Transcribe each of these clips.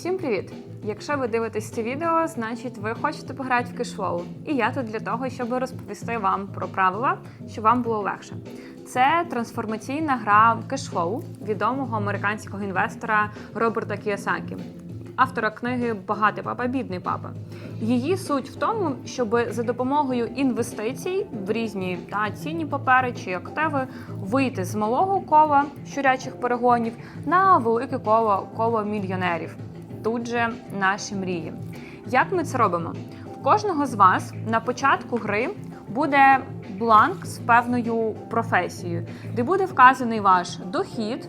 Всім привіт! Якщо ви дивитесь це відео, значить ви хочете пограти в кешфлоу. І я тут для того, щоб розповісти вам про правила, щоб вам було легше. Це трансформаційна гра кешфлоу відомого американського інвестора Роберта Кіосакі, автора книги Багатий папа, бідний папа. Її суть в тому, щоб за допомогою інвестицій в різні та цінні папери чи активи вийти з малого кола щурячих перегонів на велике коло коло мільйонерів. Тут же наші мрії. Як ми це робимо? В кожного з вас на початку гри буде бланк з певною професією, де буде вказаний ваш дохід,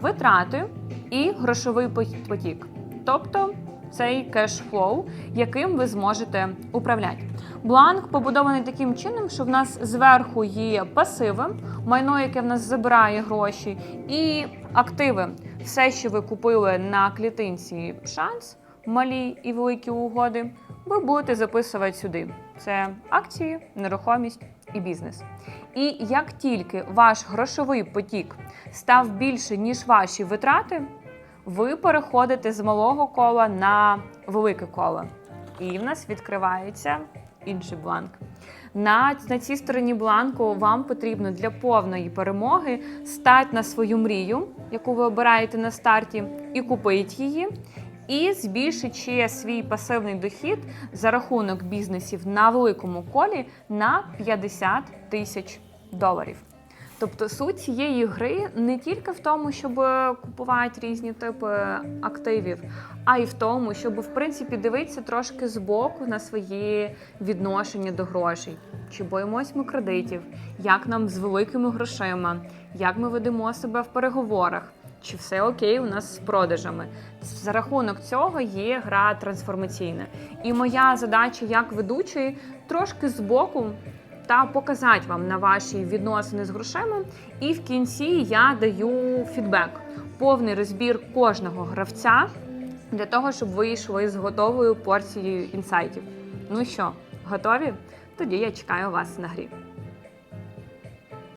витрати і грошовий потік. Тобто цей кешфлоу, яким ви зможете управляти. Бланк побудований таким чином, що в нас зверху є пасиви, майно, яке в нас забирає гроші, і активи. Все, що ви купили на клітинці шанс, малі і великі угоди, ви будете записувати сюди. Це акції, нерухомість і бізнес. І як тільки ваш грошовий потік став більше, ніж ваші витрати, ви переходите з малого кола на велике коло. І в нас відкривається інший бланк. На, на цій стороні бланку вам потрібно для повної перемоги стати на свою мрію, яку ви обираєте на старті, і купити її. І збільшити свій пасивний дохід за рахунок бізнесів на великому колі на 50 тисяч доларів. Тобто суть цієї гри не тільки в тому, щоб купувати різні типи активів, а й в тому, щоб в принципі дивитися трошки збоку на свої відношення до грошей. Чи боїмось ми кредитів, як нам з великими грошима, як ми ведемо себе в переговорах, чи все окей у нас з продажами. За рахунок цього є гра трансформаційна. І моя задача як ведучої трошки збоку та показати вам на ваші відносини з грошима. І в кінці я даю фідбек, повний розбір кожного гравця для того, щоб ви йшли з готовою порцією інсайтів. Ну що, готові? Тоді я чекаю вас на грі.